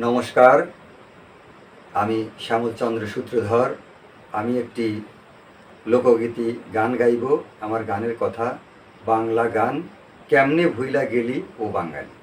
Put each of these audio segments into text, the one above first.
নমস্কার। আমি শ্যামলচন্দ্র সূত্রধর। আমি একটি লোকগীতি গান গাইব। আমার গানের কথা বাংলা গান, কেমনে ভুইলা গেলি ও বাঙালি।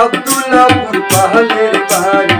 अब्दुल्लापुर पहले पहाड़ी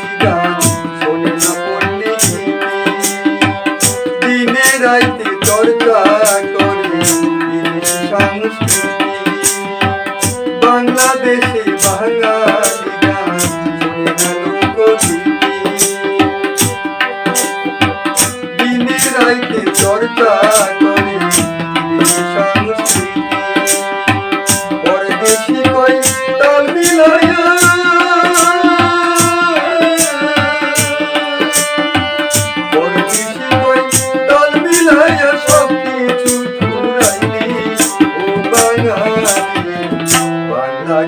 বাংলাদেশে বাঙালি গান দিনে রাইতে চর্চা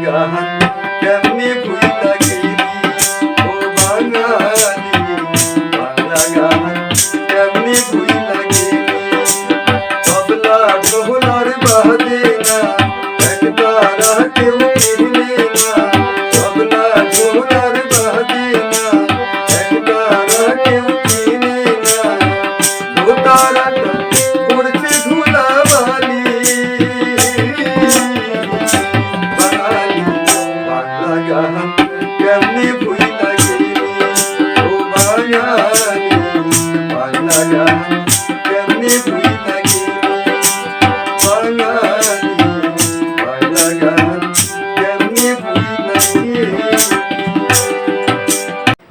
young. Uh-huh.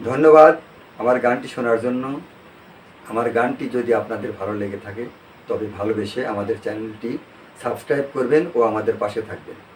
ধন্যবাদ আমার গানটি শোনার জন্য। আমার গানটি যদি আপনাদের ভালো লেগে থাকে, তবে ভালোবেসে আমাদের চ্যানেলটি সাবস্ক্রাইব করবেন ও আমাদের পাশে থাকবেন।